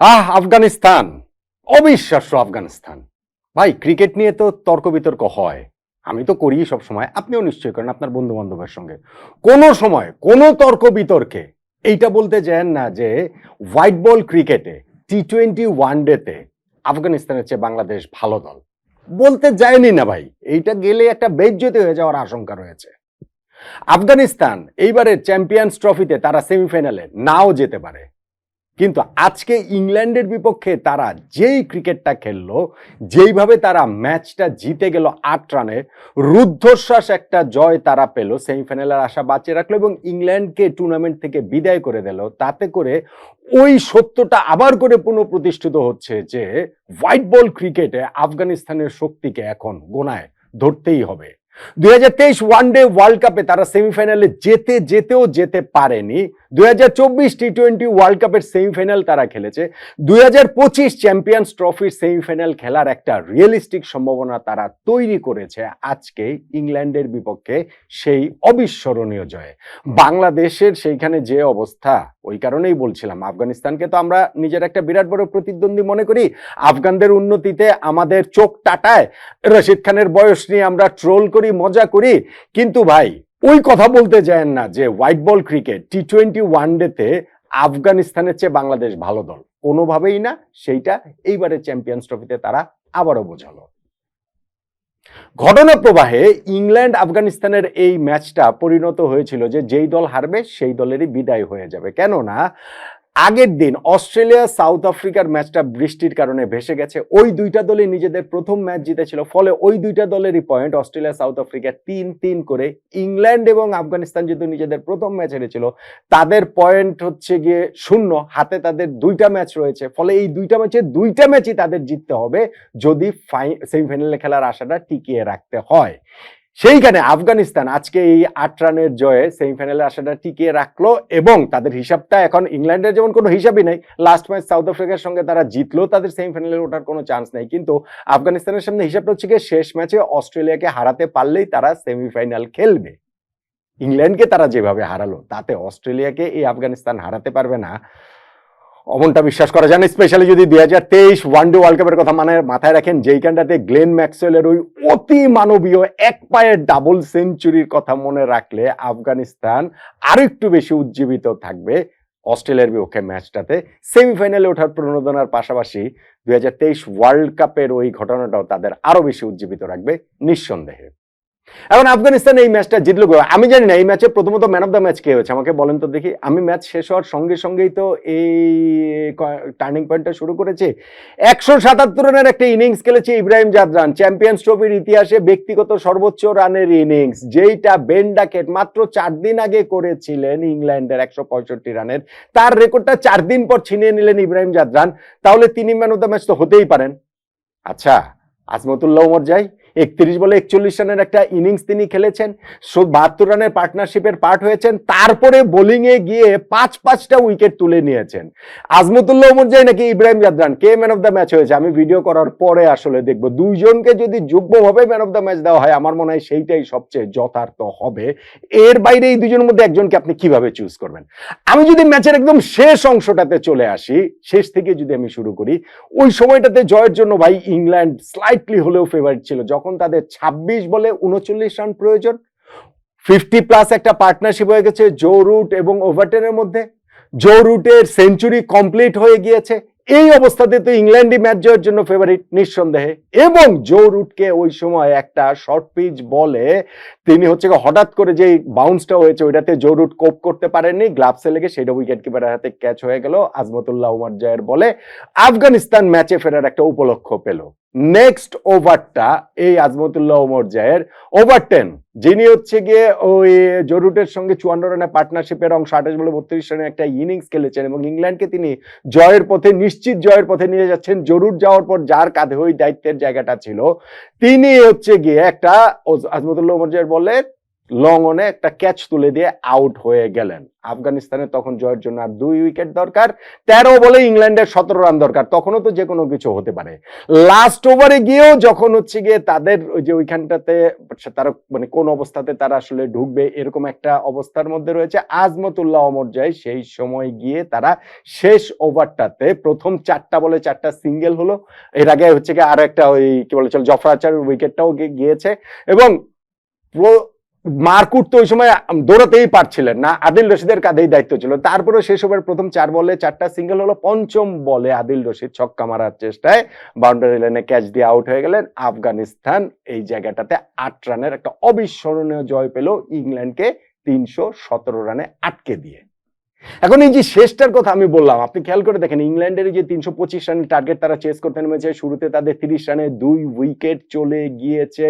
আহ, আফগানিস্তান। অবিশ্বাস্য আফগানিস্তান। ভাই, ক্রিকেট নিয়ে তো তর্ক বিতর্ক হয়। আমি তো করি সব সময় আপনিও নিশ্চয়ই করেন আপনার বন্ধু বান্ধবের সঙ্গে। কোনো সময়, কোনো তর্ক বিতর্কে এইটা বলতে চান না যে হোয়াইট বল ক্রিকেটে টি টোয়েন্টি ডেতে আফগানিস্তানের চেয়ে বাংলাদেশ ভালো দল। বলতে যায়নি না ভাই। এইটা গেলে একটা বেজ্জতি হয়ে যাওয়ার আশঙ্কা রয়েছে। আফগানিস্তান এইবারের চ্যাম্পিয়ন্স ট্রফিতে তারা সেমিফাইনালে নাও যেতে পারে। কিন্তু আজকে ইংল্যান্ডের বিপক্ষে তারা যেই ক্রিকেটটা খেললো, যেইভাবে তারা ম্যাচটা জিতে গেল আট রানে, রুদ্ধশ্বাস একটা জয় তারা পেল, সেমিফাইনালের আশা বাঁচিয়ে রাখল এবং ইংল্যান্ডকে টুর্নামেন্ট থেকে বিদায় করে দিল। তাতে করে ওই সত্যটা আবার করে পুনঃপ্রতিষ্ঠিত হচ্ছে যে হোয়াইট বল ক্রিকেটে আফগানিস্তানের শক্তিকে এখন গোনায় ধরতেই হবে। দুই হাজার তেইশ ওয়ান ডে ওয়ার্ল্ড কাপে তারা সেমিফাইনালে যেতে, যেতেও যেতে পারেনি। দুই হাজার চব্বিশ টি টোয়েন্টি ওয়ার্ল্ড কাপের সেমিফাইনাল তারা খেলেছে। দুই হাজার পঁচিশ চ্যাম্পিয়ন্স ট্রফির সেমিফাইনাল খেলার একটা রিয়েলিস্টিক সম্ভাবনা তারা তৈরি করেছে আজকে ইংল্যান্ডের বিপক্ষে সেই অবিস্মরণীয় জয়ে। বাংলাদেশের সেইখানে যে অবস্থা ওই কারণেই বলছিলাম, আফগানিস্তানকে তো আমরা নিজের একটা বিরাট বড় প্রতিদ্বন্দ্বী মনে করি। আফগানদের উন্নতিতে আমাদের চোখ টাটায়। রশিদ খানের বয়স নিয়ে আমরা ট্রোল করি, মজা করি। কিন্তু ভাই, ওই কথা বলতে যায়েন না যে white ball cricket T twenty one ডেতে আফগানিস্তানের চেয়ে বাংলাদেশ ভালো দল। কোনোভাবেই না, সেইটা এইবারে চ্যাম্পিয়ন্স ট্রফিতে তারা আবারও বোঝালো। ঘটনা প্রবাহে ইংল্যান্ড, আফগানিস্তানের এই ম্যাচটা পরিণত হয়েছিল যে যেই দল হারবে সেই দলেরই বিদায় হয়ে যাবে। কেননা আগের দিন অস্ট্রেলিয়া, সাউথ আফ্রিকার ম্যাচটা বৃষ্টির কারণে ভেসে গেছে। ওই দুইটা দলই নিজেদের প্রথম ম্যাচ জিতেছিল, ফলে ওই দুইটা দলেরই পয়েন্ট অস্ট্রেলিয়া, সাউথ আফ্রিকা তিন তিন করে। ইংল্যান্ড এবং আফগানিস্তান যেহেতু নিজেদের প্রথম ম্যাচ হেরেছিল, তাদের পয়েন্ট হচ্ছে গিয়ে শূন্য, হাতে তাদের দুইটা ম্যাচ রয়েছে, ফলে এই দুইটা ম্যাচে দুইটা ম্যাচই তাদের জিততে হবে, যদি সেমিফাইনালে খেলার আশাটা টিকিয়ে রাখতে হয়। সেইখানে আফগানিস্তান আজকে এই আট রানের জয়ে সেমিফাইনালে আশাটা টিকিয়ে রাখল এবং তাদের হিসাবটা এখন ইংল্যান্ডের যেমন কোনো হিসাবই নেই লাস্ট ম্যাচ সাউথ আফ্রিকার সঙ্গে তারা জিতলেও তাদের সেমিফাইনালে ওঠার কোনো চান্স নেই। কিন্তু আফগানিস্তানের সামনে হিসাবটা হচ্ছে গিয়ে শেষ ম্যাচে অস্ট্রেলিয়াকে হারাতে পারলেই তারা সেমিফাইনাল খেলবে। ইংল্যান্ডকে তারা যেভাবে হারালো, তাতে অস্ট্রেলিয়াকে এই আফগানিস্তান হারাতে পারবে না। অমনটা বিশ্বাস করা যায় না স্পেশালি যদি দুই হাজার তেইশ ওয়ান ডে ওয়ার্ল্ড কাপের কথা মানে মাথায় রাখেন যেইখানটাতে গ্লেন ম্যাক্সওয়েলের ওই অতি মানবীয় এক পায়ের ডাবল সেঞ্চুরির কথা মনে রাখলে আফগানিস্তান আরও একটু বেশি উজ্জীবিত থাকবে অস্ট্রেলিয়ার বিপক্ষে ম্যাচটাতে। সেমিফাইনালে ওঠার প্রণোদনার পাশাপাশি দুই হাজার তেইশ ওয়ার্ল্ড কাপের ওই ঘটনাটাও তাদের আরও বেশি উজ্জীবিত রাখবে নিঃসন্দেহে। এখন আফগানিস্তান এই ম্যাচটা জিতলো। আমি জানি না, এই ম্যাচে প্রথমত ম্যান অফ দ্য ম্যাচ কে হয়েছে? আমাকে বলেন তো দেখি। আমি ম্যাচ শেষ হওয়ার সঙ্গে সঙ্গেই তো এই টার্নিং পয়েন্টটা শুরু করেছে। একশো সাতাত্তর রানের একটা ইনিংস খেলেছে ইব্রাহিম জাদরান। চ্যাম্পিয়ন্স ট্রফির ইতিহাসে ব্যক্তিগত সর্বোচ্চ রানের ইনিংস যেইটা বেন ডাকেট মাত্র চার দিন আগে করেছিলেন ইংল্যান্ডের একশো পঁয়ষট্টি রানের। তার রেকর্ডটা চার দিন পর ছিনিয়ে নিলেন ইব্রাহিম জাদরান। তাহলে তিনি ম্যান অফ দ্য ম্যাচ তো হতেই পারেন। আচ্ছা আজমতুল্লাহ উমর যাই। একত্রিশ বলে একচল্লিশ রানের একটা ইনিংস তিনি খেলেছেন বাহাত্তর রানের পার্টনারশিপের পার্ট হয়েছেন, তারপরে বোলিংয়ে গিয়ে পাঁচ পাঁচটা উইকেট তুলে নিয়েছেন। আজমতুল্লাহ উমরজাই নাকি ইব্রাহিম জাদরান, কে ম্যান অফ দ্য ম্যাচ হয়েছে? আমি ভিডিও করার পরে আসলে দেখব। দুইজনকে যদি যুগ্মভাবে ম্যান অফ দ্য ম্যাচ দেওয়া হয়, আমার মনে হয় সেইটাই সবচেয়ে যথার্থ হবে। এর বাইরে এই দুজনের মধ্যে একজনকে আপনি কীভাবে চুজ করবেন? আমি যদি ম্যাচের একদম শেষ অংশটাতে চলে আসি, শেষ থেকে যদি আমি শুরু করি, ওই সময়টাতে জয়ের জন্য ভাই, ইংল্যান্ড স্লাইটলি হলেও ফেভারিট ছিল। যখন তাদের ২৬ বলে উনচল্লিশ রান প্রয়োজন। ফিফটি প্লাস একটা পার্টনারশিপ হয়ে গেছে জো রুট এবং ওভারটেনের মধ্যে। জো রুটের সেঞ্চুরি কমপ্লিট হয়ে গিয়েছে। এই অবস্থাতে তো ইংল্যান্ডই ম্যাচ জয়ের জন্য ফেভারিট নিঃসন্দেহে। এবং জো রুটকে ওই সময় একটা শর্ট পিচ বলে তিনি হচ্ছে হঠাৎ করে যে বাউন্সটা হয়েছে ওইটাতে জো রুট কোপ করতে পারেননি। গ্লাভসে লেগে সেটা উইকেট কিপারের হাতে ক্যাচ হয়ে গেল। আজমতুল্লাহ উমার জয়ের বলে আফগানিস্তান ম্যাচে ফেরার একটা উপলক্ষ পেল। নেক্সট ওভারটা এই আজমতুল্লাহ ওমর জায়ের ওভার টেন যিনি হচ্ছে গিয়ে ওই জরুটের সঙ্গে চুয়ান্ন রানের পার্টনারশিপের অংশ, আঠাশ বলে বত্রিশ রানের একটা ইনিংস খেলেছেন এবং ইংল্যান্ডকে তিনি জয়ের পথে, নিশ্চিত জয়ের পথে নিয়ে যাচ্ছেন। জরুর যাওয়ার পর যার কাঁধে ওই দায়িত্বের জায়গাটা ছিল, তিনি হচ্ছে গিয়ে একটা আজমতুল্লাহ ওমর জায়ের বলে লং অনে একটা ক্যাচ তুলে দিয়ে আউট হয়ে গেলেন। আফগানিস্তানে তখন জয়ের জন্য আর দুই উইকেট দরকার, তেরো বলে ইংল্যান্ডের সতেরো রান দরকার, তখনও তো যে কোনো কিছু হতে পারে। লাস্ট ওভারে গিয়েও যখন হচ্ছে গিয়ে তাদের ওই যে ওইখানটাতে তারা মানে কোন অবস্থাতে তারা আসলে ঢুকবে এরকম একটা অবস্থার মধ্যে রয়েছে, আজমতুল্লাহ অমর যায় সেই সময় গিয়ে তারা শেষ ওভারটাতে প্রথম চারটা বলে চারটা সিঙ্গেল হলো। এর আগে হচ্ছে গিয়ে আর একটা ওই কি বলে চল জফরাচার উইকেটটাও গিয়েছে এবং মারকুট তো ওই সময় দৌড়াতেই পারছিলেন না। আদিল রশিদের কাঁধেই দায়িত্ব ছিল। তারপরে শেষ ওভার প্রথম চার বলে, চারটা সিঙ্গেল হলো, পঞ্চম বলে আদিল রশিদ ছক্কা মারার চেষ্টায় বাউন্ডারি লাইনে ক্যাচ দিয়ে আউট হয়ে গেলেন আফগানিস্তান। এই জায়গাটাতে আট রানের একটা অবিস্মরণীয় জয় পেল ইংল্যান্ডকে তিনশো সতেরো রানে আটকে দিয়ে। এখন এই যে শেষটার কথা আমি বললাম, আপনি খেয়াল করে দেখেন, ইংল্যান্ডের যে তিনশো পঁচিশ রানের টার্গেট তারা চেস করতে নেমেছে, শুরুতে তাদের তিরিশ রানে দুই উইকেট চলে গিয়েছে।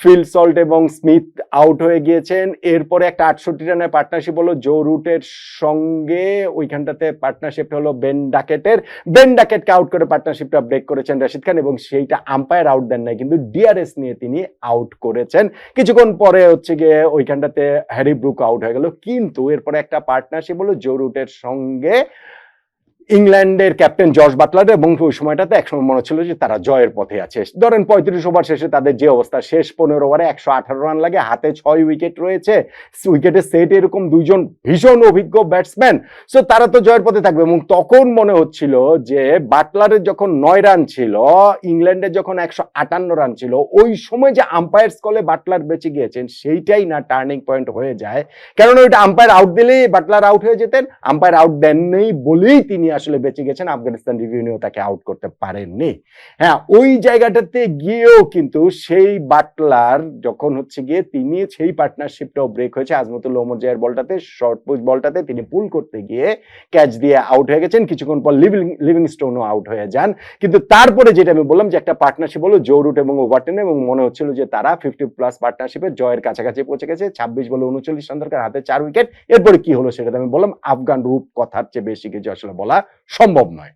ফিল সল্ট এবং স্মিথ আউট হয়ে গিয়েছেন। এরপরে একটা আটষট্টি রানের পার্টনারশিপ হলো, জো রুটের সঙ্গে। ওইখানটাতে পার্টনারশিপ হলো বেন ডাকেটের। বেন ডাকেটকে আউট করে পার্টনারশিপটা ব্রেক করেছেন রাশিদ খান এবং সেইটা আম্পায়ার আউট দেন নাই, কিন্তু ডিআরএস নিয়ে তিনি আউট করেছেন। কিছুক্ষণ পরে হচ্ছে গিয়ে ওইখানটাতে হ্যারি ব্রুক আউট হয়ে গেল। কিন্তু এরপরে একটা পার্টনারশিপ হলো, জো রুটের সঙ্গে ইংল্যান্ডের ক্যাপ্টেন জর্জ বাটলার এবং ওই সময়টাতে একসময় মনে হচ্ছিল যে তারা জয়ের পথে আছে। ধরেন পঁয়ত্রিশ ওভার শেষে তাদের যে অবস্থা, শেষ পনেরো ওভারে একশো আঠারো রান লাগে, হাতে ছয় উইকেট রয়েছে উইকেটে সেট এরকম দুইজন ভীষণ অভিজ্ঞ ব্যাটসম্যান। সো তারা তো জয়ের পথে থাকবে এবং তখন মনে হচ্ছিল যে বাটলারের যখন নয় রান ছিল, ইংল্যান্ডের যখন একশো আটান্ন রান ছিল, ওই সময় যে আম্পায়ার্স কলে বাটলার বেঁচে গিয়েছেন, সেইটাই না টার্নিং পয়েন্ট হয়ে যায়। কেননা ওইটা আম্পায়ার আউট দিলেই বাটলার আউট হয়ে যেতেন, আম্পায়ার আউট দেননি বলেই তিনি আসলে বেঁচে গেছেন, আফগানিস্তান রিভিউ নিয়েও তাকে আউট করতে পারেননি। হ্যাঁ ওই জায়গাটাতে গিয়েও কিন্তু সেই বাটলার যখন হচ্ছে গিয়ে তিনি সেই পার্টনারশিপটাও ব্রেক হয়েছে আজমতুল্লাহ ওমর জায়ের বলটাতে শর্ট পুশ বলটাতে তিনি পুল করতে গিয়ে ক্যাচ দিয়ে আউট হয়ে গেছেন। কিছুক্ষণ পর লিভিং লিভিং স্টোনও আউট হয়ে যান। কিন্তু তারপরে যেটা আমি বললাম যে একটা পার্টনারশিপ হলো জোরুট এবং ওভারটেন এবং মনে হচ্ছিল যে তারা ফিফটি প্লাস পার্টনারশিপে জয়ের কাছাকাছি পৌঁছে গেছে, ছাব্বিশ বলে উনচল্লিশ রান দরকার হাতে চার উইকেট এরপরে কি হলো সেটা আমি বললাম, আফগান রূপ কথার চেয়ে বেশি কিছু আসলে বলা সম্ভব নয়।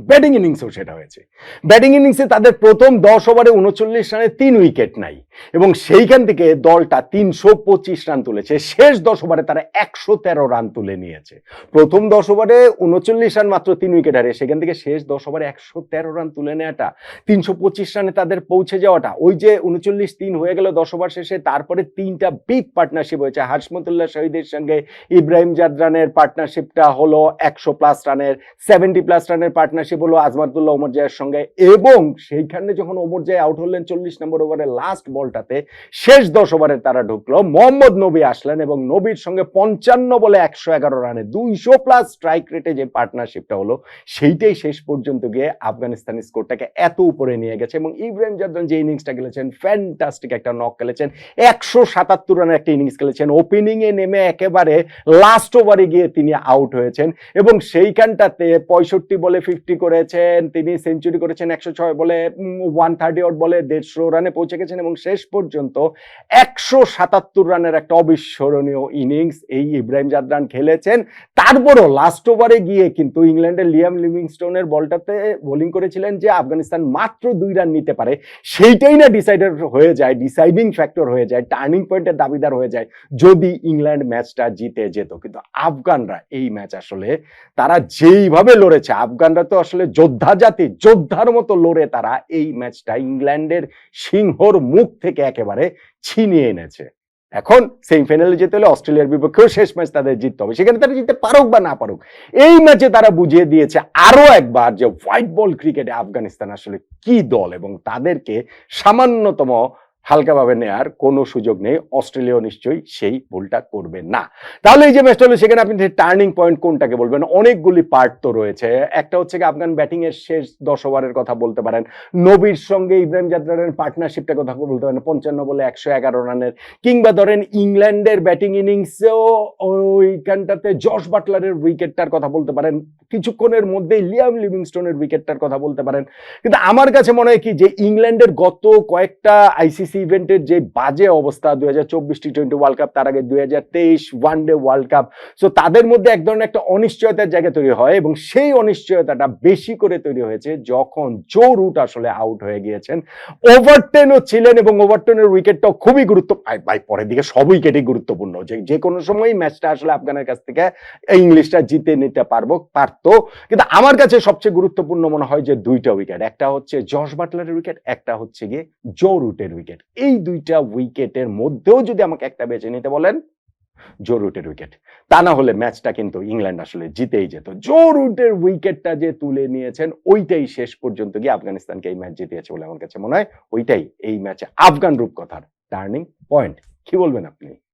ব্যাটিং ইনিংসেও সেটা হয়েছে। ব্যাটিং ইনিংসে তাদের প্রথম দশ ওভারে উনচল্লিশ রানে তিন উইকেট নাই। এবং সেইখান থেকে দলটা তিনশো পঁচিশ রান তুলেছে। শেষ দশ ওভারে তারা একশো তেরো রান তুলে নিয়েছে। প্রথম দশ ওভারে উনচল্লিশ রান মাত্র তিন উইকেট হারে সেখান থেকে শেষ দশ ওভারে একশো তেরো রান তুলে নেওয়াটা তিনশো পঁচিশ রানে তাদের পৌঁছে যাওয়াটা, ওই যে উনচল্লিশ তিন হয়ে গেল দশ ওভার শেষে, তারপরে তিনটা বিগ পার্টনারশিপ হয়েছে। হাসমতুল্লাহ শহীদের সঙ্গে ইব্রাহিম জাদরানের পার্টনারশিপটা হলো একশো প্লাস রানের, সেভেন্টি প্লাস রানের পার্টনারশিপ হলো আজমাতুল্লাহ ওমর জায়ের সঙ্গে। এবং সেইখানে যখন ওমর জায় আউট হলেন চল্লিশ নম্বর ওভারে লাস্ট বলটাতে শেষ দশ ওভারে তারা ঢুকলো। মোহাম্মদ নবী আসলেন এবং নবীর সঙ্গে পঞ্চান্ন বলে একশো এগারো রানে দুইশো প্লাস স্ট্রাইক রেটে যে পার্টনারশিপটা হলো, সেইটাই শেষ পর্যন্ত গিয়ে আফগানিস্তানি স্কোরটাকে এত উপরে নিয়ে গেছে এবং ইব্রাহিম জাদরান যে ইনিংসটা খেলেছেন ফ্যান্টাস্টিক একটা নক খেলেছেন, একশো সাতাত্তর রানের একটা ইনিংস খেলেছেন ওপেনিং এ নেমে একেবারে লাস্ট ওভারে গিয়ে তিনি আউট হয়েছেন এবং সেইখানটাতে পঁয়ষট্টি বলে ফিফটি করেছেন, তিনি সেঞ্চুরি করেছেন, একশো ছয় বলে ওয়ান থার্টি আউট বলে দেড়শো রানে পৌঁছে গেছেন এবং শেষ পর্যন্ত একশো সাতাত্তর রানের একটা অবিস্মরণীয় ইনিংস এই ইব্রাহিম জাদরান খেলেছেন। তারপরও লাস্ট ওভারে গিয়ে কিন্তু ইংল্যান্ডের লিয়াম লিভিংস্টোনের বলটাতে বোলিং করেছিলেন যে আফগানিস্তান মাত্র দুই রান নিতে পারে। সেইটাই না ডিসাইডার হয়ে যায় ডিসাইডিং ফ্যাক্টর হয়ে যায় টার্নিং পয়েন্টের দাবিদার হয়ে যায় যদি ইংল্যান্ড ম্যাচটা জিতে যেত। কিন্তু আফগানরা এই ম্যাচ আসলে তারা যেইভাবে লড়েছে, আফগানরা তো আসলে যোদ্ধা জাতি, যোদ্ধার মতো লড়ে তারা এই ম্যাচটা ইংল্যান্ডের সিংহর মুখ থেকে একেবারে ছিনিয়ে এনেছে। এখন সেমিফাইনালে যেতে হলে অস্ট্রেলিয়ার বিপক্ষেও শেষ ম্যাচ তাদের জিততে হবে। সেখানে তারা জিততে পারুক বা না পারুক, এই ম্যাচে তারা বুঝিয়ে দিয়েছে আরও একবার যে হোয়াইট বল ক্রিকেটে আফগানিস্তান আসলে কি দল এবং তাদেরকে সামান্যতম হালকাভাবে নেয়ার কোনো সুযোগ নেই। অস্ট্রেলিয়া নিশ্চয়ই সেই ভুলটা করবে না। তাহলে এই যে ম্যাচটা হলো সেখানে আপনি টার্নিং পয়েন্ট কোনটাকে বলবেন, অনেকগুলি পার্ট তো রয়েছে। একটা হচ্ছে আফগান ব্যাটিং এর শেষ দশ ওভারের কথা বলতে পারেন। নবীর সঙ্গে ইব্রাহিম জাদরানের পার্টনারশিপটার কথা বলতে পারেন। পঞ্চান্ন বলে একশো এগারো রানের। কিংবা ধরেন ইংল্যান্ডের ব্যাটিং ইনিংসেও ওইখানটাতে জশ বাটলারের উইকেটটার কথা বলতে পারেন। কিছুক্ষণের মধ্যেই লিয়াম লিভিংস্টোনের উইকেটটার কথা বলতে পারেন। কিন্তু আমার কাছে মনে হয় কি, যে ইংল্যান্ডের গত কয়েকটা আইসিসি আইসিসি ইভেন্টের যে বাজে অবস্থা দুই হাজার চব্বিশ টি টোয়েন্টি ওয়ার্ল্ড কাপ তার আগে দুই হাজার তেইশ one day world cup so তাদের মধ্যে এক ধরনের একটা অনিশ্চয়তার জায়গা তৈরি হয় এবং সেই অনিশ্চয়তাটা বেশি করে তৈরি হয়েছে যখন জো রুট আসলে আউট হয়ে গিয়েছেন। ওভারটেনও ছিলেন এবং ওভারটেনের উইকেটটাও খুবই গুরুত্ব ভাই, পরের দিকে সব উইকেটই গুরুত্বপূর্ণ। যে যে কোনো সময় ম্যাচটা আসলে আফগানের কাছ থেকে ইংলিশটা জিতে নিতে পারব, পারতো। কিন্তু আমার কাছে সবচেয়ে গুরুত্বপূর্ণ মনে হয় যে দুইটা উইকেট একটা হচ্ছে জশ বাটলারের উইকেট একটা হচ্ছে গিয়ে জো রুটের উইকেট এই দুইটা উইকেটের মধ্যেও যদি আমাকে একটা বেছে নিতে বলেন জো রুটের উইকেট। তা না হলে ম্যাচটা কিন্তু ইংল্যান্ড আসলে জিতেই যেত। জো রুটের উইকেটটা যে তুলে নিয়েছেন, ওইটাই শেষ পর্যন্ত গিয়ে আফগানিস্তানকে এই ম্যাচ জিতিয়েছে বলে আমার কাছে মনে হয়। ওইটাই এই ম্যাচে আফগান রূপকথার টার্নিং পয়েন্ট। কি বলবেন আপনি?